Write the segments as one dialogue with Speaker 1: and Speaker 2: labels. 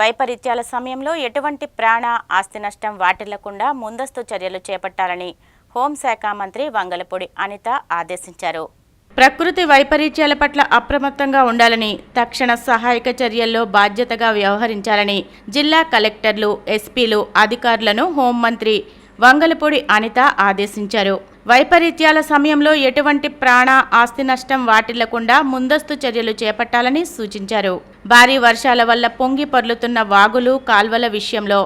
Speaker 1: వైపరీత్యాల సమయంలో ఎటువంటి ప్రాణ ఆస్తి నష్టం వాటిల్లకుండా ముందస్తు చర్యలు చేపట్టాలని హోంశాఖ మంత్రి వంగలపూడి అనిత ఆదేశించారు. ప్రకృతి వైపరీత్యాల పట్ల అప్రమత్తంగా ఉండాలని తక్షణ సహాయక చర్యల్లో బాధ్యతగా వ్యవహరించాలని జిల్లా కలెక్టర్లు ఎస్పీలు అధికారులను హోంమంత్రి వంగలపూడి అనిత ఆదేశించారు. వైపరీత్యాల సమయంలో ఎటువంటి ప్రాణ ఆస్తి నష్టం వాటిల్లకుండా ముందస్తు చర్యలు చేపట్టాలని సూచించారు. భారీ వర్షాల వల్ల పొంగి పొర్లుతున్న వాగులు కాల్వల విషయంలో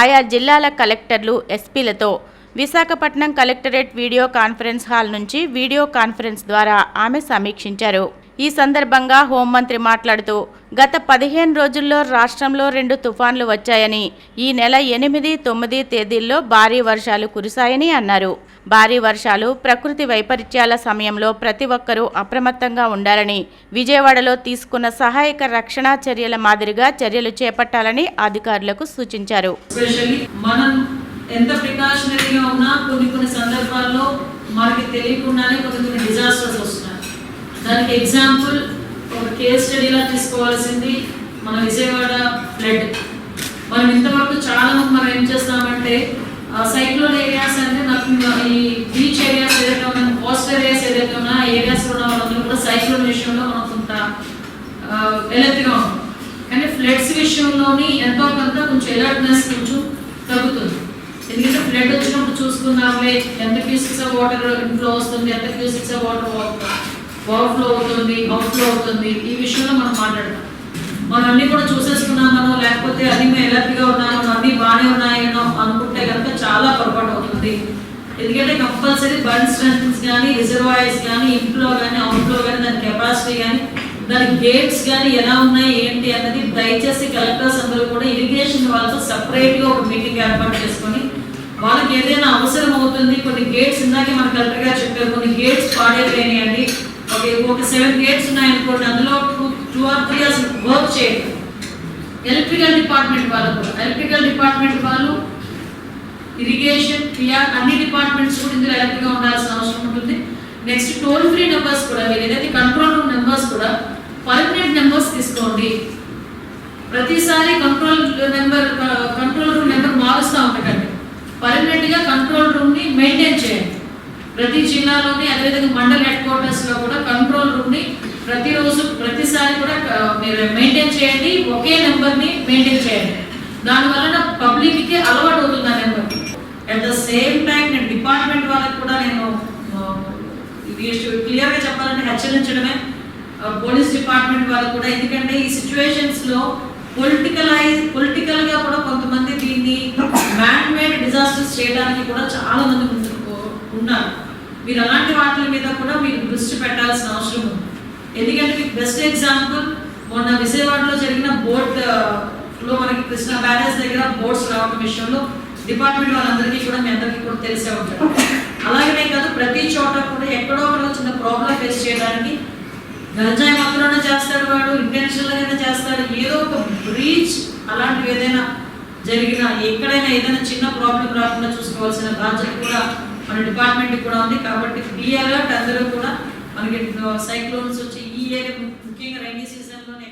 Speaker 1: ఆయా జిల్లాల కలెక్టర్లు ఎస్పీలతో Visakhapatnam collectorate video conference hall నుంచి వీడియో కాన్ఫరెన్స్ ద్వారా ఆమె సమీక్షించారు. ఈ సందర్భంగా హోంమంత్రి మాట్లాడుతూ గత పదిహేను రోజుల్లో రాష్ట్రంలో రెండు తుఫాన్లు వచ్చాయని ఈ నెల ఎనిమిది తొమ్మిది తేదీల్లో భారీ వర్షాలు కురిశాయని అన్నారు. భారీ వర్షాలు ప్రకృతి వైపరీత్యాల సమయంలో ప్రతి ఒక్కరూ అప్రమత్తంగా ఉండాలని విజయవాడలో తీసుకున్న సహాయక రక్షణ చర్యల మాదిరిగా చర్యలు చేపట్టాలని అధికారులకు సూచించారు.
Speaker 2: మనం ఎంత ప్రికాషనరీగా ఉన్నా కొన్ని కొన్ని సందర్భాల్లో మనకి తెలియకుండానే కొన్ని కొన్ని డిజాస్టర్స్ వస్తున్నాయి. దానికి ఎగ్జాంపుల్ ఒక కేస్ స్టడీలా తీసుకోవాల్సింది మన విజయవాడ ఫ్లడ్ మనం ఇంతవరకు చాలా మంది మనం ఏం చేస్తామంటే సైక్లోన్ ఏరియాస్ అంటే నాకు ఈ బీచ్ ఏరియాస్ ఏదైతే ఉన్నాయో కోస్ట్ ఏరియాస్ ఏదైతే ఉన్నాయో ఆ ఏరియాస్ ఉన్న వాళ్ళందరూ కూడా సైక్లోన్ విషయంలో మనం కొంత ఎలర్ట్గా ఉంటాం కానీ ఫ్లడ్స్ విషయంలోని ఎంతో కొంత కొంచెం ఎలర్ట్నెస్ కొంచెం తగ్గుతుంది. ఎందుకంటే ఫ్లడ్ వచ్చినప్పుడు చూసుకున్నామే ఎంత క్యూసిక్స్ ఆఫ్ వాటర్ ఇంట్లో వస్తుంది ఎంత క్యూసిక్స్ ఆఫ్ వాటర్ ఓవర్ఫ్లో అవుతుంది అవుట్ఫ్లో అవుతుంది. ఈ విషయంలో మనం మాట్లాడతాం మనం అన్ని కూడా చూసేసుకున్నామనో లేకపోతే అన్ని మేము ఎలర్ట్గా ఉన్నాను అన్ని బాగానే ఉన్నాయనో అనుకుంటే కనుక చాలా పొరపాటు అవుతుంది. ఎందుకంటే కంపల్సరీ బర్న్ స్ట్రెంగ్స్ కానీ రిజర్వాయర్స్ కానీ ఇంట్లో కానీ అవుట్లో కానీ దాని కెపాసిటీ కానీ దాని గేట్స్ కానీ ఎలా ఉన్నాయి ఏంటి అన్నది దయచేసి కలెక్టర్స్ అందరూ కూడా ఇరిగేషన్ వాళ్ళతో సపరేట్గా ఒక మీటింగ్ ఏర్పాటు చేసుకొని వాళ్ళకి ఏదైనా అవసరం అవుతుంది కొన్ని గేట్స్ ఇందాకే మన కలెక్టర్ గారు చెప్పారు కొన్ని గేట్స్ పాడైపోయినాయండి. ఒక సెవెన్ గేట్స్ ఉన్నాయనుకోండి అందులో టూ టూ ఆర్ త్రీ అసలు వర్క్ చేయండి. ఎలక్ట్రికల్ డిపార్ట్మెంట్ వాళ్ళు ఎలక్ట్రికల్ డిపార్ట్మెంట్ వాళ్ళు ఇరిగేషన్ పిఆర్ అన్ని డిపార్ట్మెంట్స్ కూడా ఇందులో ఎలక్ట్గా ఉండాల్సిన అవసరం ఉంటుంది. నెక్స్ట్ టోల్ ఫ్రీ నెంబర్స్ కూడా మీరు ఏదైతే కంట్రోల్ రూమ్ నెంబర్స్ కూడా పర్మనెంట్ నెంబర్స్ తీసుకోండి. ప్రతిసారి control number control room number మారుస్తూ ఉంటాకండి పర్మనెంట్గా కంట్రోల్ రూమ్ని మెయింటైన్ చేయండి ప్రతి జిల్లాలోని అదేవిధంగా మండల్ హెడ్ క్వార్టర్స్లో కూడా కంట్రోల్ రూమ్ని ప్రతిరోజు ప్రతిసారి కూడా మీరు మెయింటైన్ చేయండి. ఒకే నెంబర్ని మెయింటైన్ చేయండి. దానివల్ల పబ్లిక్కి పబ్లిక్కి అలవాటు అవుతుంది ఆ number at the same time నేను డిపార్ట్మెంట్ వాళ్ళకి కూడా నేను ఇది క్లియర్గా చెప్పాలంటే హెచ్చరించడమే. పోలీస్ డిపార్ట్మెంట్ వాళ్ళకి కూడా. ఎందుకంటే ఈ సిచ్యువేషన్స్లో పొలిటికలైజ్ పొలిటికల్గా కూడా కొంతమంది దీన్ని మ్యాన్ మేడ్ డిజాస్టర్స్ చేయడానికి కూడా చాలా మంది ఉన్నారు. మీరు అలాంటి వాటి మీద కూడా మీరు దృష్టి పెట్టాల్సిన అవసరం ఉంది. ఎందుకంటే మీకు బెస్ట్ ఎగ్జాంపుల్ మొన్న విజయవాడలో జరిగిన బోట్లో మనకి కృష్ణ బ్యారేజ్ దగ్గర బోట్స్ రావడం విషయంలో డిపార్ట్మెంట్ వాళ్ళందరికీ కూడా మీ అందరికీ కూడా తెలిసే ఉంటారు అలాగనే కాదు ప్రతి చోట కూడా ఎక్కడో ఒకడో చిన్న ప్రాబ్లం ఫేస్ చేయడానికి గంజాయి మాత్రమే చేస్తాడు వాడు ఇంటెన్షనల్ అయినా చేస్తాడు. ఏదో ఒక బ్రీచ్ అలాంటివి ఏదైనా జరిగినా ఎక్కడైనా ఏదైనా చిన్న ప్రాబ్లం రాకుండా చూసుకోవాల్సిన బాధ్యత కూడా మన డిపార్ట్మెంట్ కూడా ఉంది కాబట్టి డిఆర్ఆర్ అందరూ కూడా మనకి సైక్లోన్స్ వచ్చి ఈ ఏరియా ముఖ్యంగా రైనీ సీజన్లోనే